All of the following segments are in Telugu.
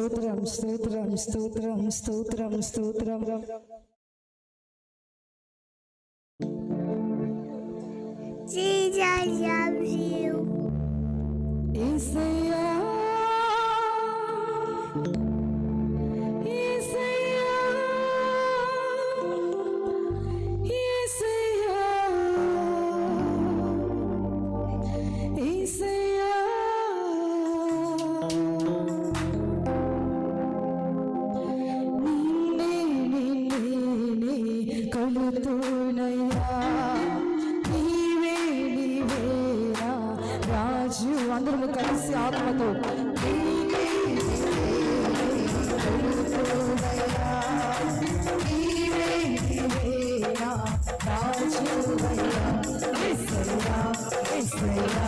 స్తోత్రం స్తోత్రం స్తోత్రం స్తోత్రం స్తోత్రం Jesus loves you. యేసయ్యా కొలుతునయ్యా నీవే నీవేనా రాజు అందరము కలిసి ఆత్మతో. నీవే కొలుతునయ్యా నీవే నీవేనా రాజువయ్యా యేసయ్యా యేసయ్యా యేసయ్యా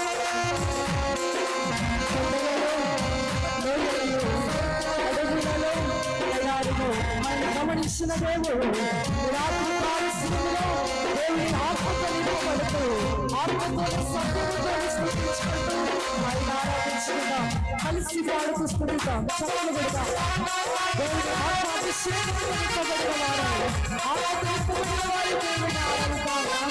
రాత్రి కాలశ్రమలో దేవుని ఆత్మతో నింపబడుతూ ఆత్మతో ఆయన ఆరాధించుకుందాం. కలిసి పాడుతూ స్మరిద్దాం చక్కని పెడతాం దేవుని నింపబడిన వారు నింపబడిన వారు దేవుని ఆరాధిద్దాం.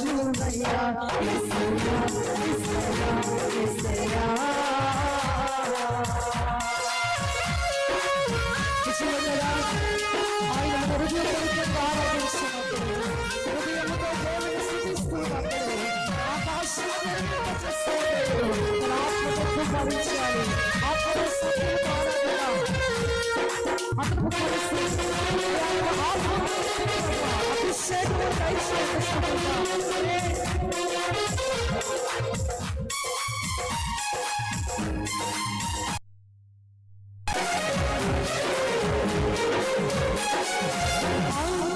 Rasulullah Islam Islam Islam Thank you. Oh,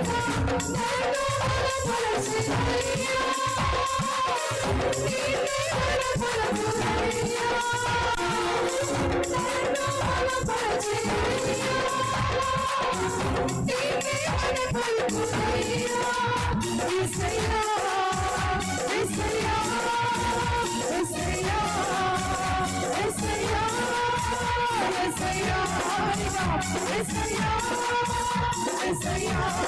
Yeah. I am.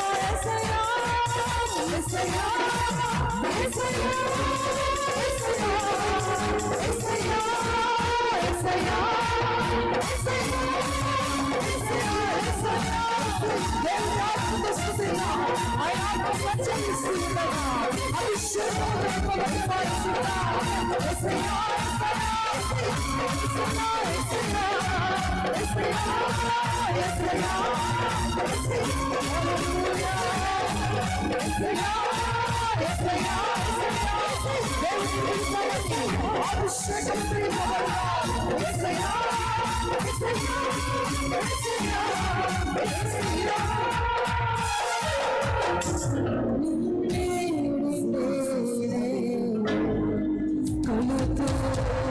నీవే Come on,